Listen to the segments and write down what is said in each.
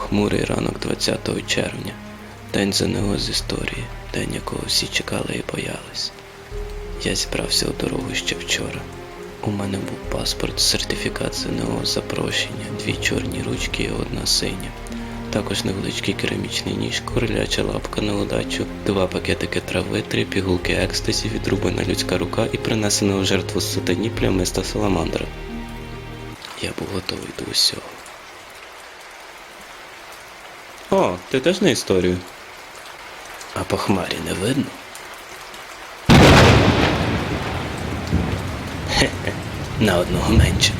Похмурий ранок 20 червня. День ЗНО з історії, день якого всі чекали і боялись. Я зібрався у дорогу ще вчора. У мене був паспорт, сертифікат ЗНО, запрошення, дві чорні ручки і одна синя. Також невеличкий керамічний ніж, куриляча лапка на удачу, два пакетики трави, три пігулки екстазі, відрубана людська рука і принесена у жертву сатані плямиста саламандра. Я був готовий до усього. О, ти теж на історію. А по хмарі не видно? Хе-хе, на одного менше.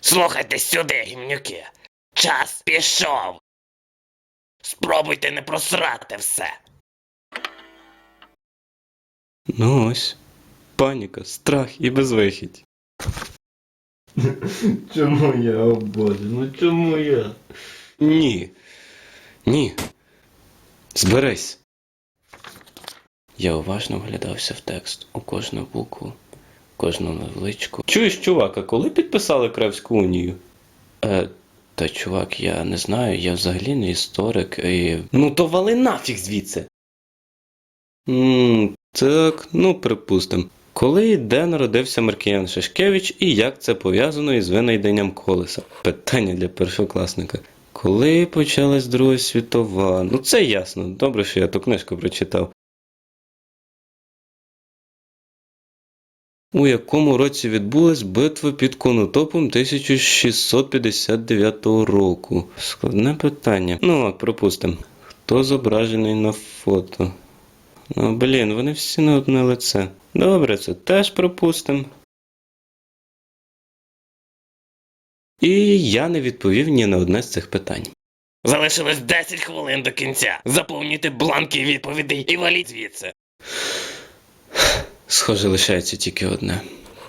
Слухайте сюди, гімнюки. Час пішов. Спробуйте не просрати все. Ну ось. Паніка, страх і безвихідь. Чому я, о боже, ну чому я? Ні. Ні. Зберись. Я уважно вглядався в текст у кожну букву, кожну невеличку. Чуєш, чувак, а коли підписали Кревську унію? Е, та чувак, я не знаю, я взагалі не історик і. Ну то вали нафіг звідси. Ммм, так, ну припустим. Коли і де народився Маркіян Шашкевич і як це пов'язано із винайденням колеса? Питання для першокласника. Коли почалась Друга світова? Ну це ясно. Добре, що я ту книжку прочитав. У якому році відбулась битва під Конотопом 1659 року? Складне питання. Ну, от, пропустимо. Хто зображений на фото? Ну, блін, вони всі на одне лице. Добре, це теж пропустимо. І я не відповів ні на одне з цих питань. Залишилось 10 хвилин до кінця. Заповнюйте бланки відповідей і валіть звідси. Схоже, лишається тільки одне.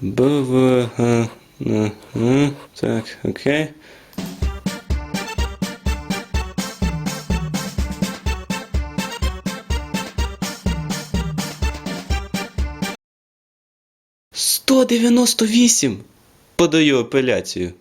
Б, В, Г, Н, Н. Так, окей. Сто дев'яносто вісім. Подаю апеляцію.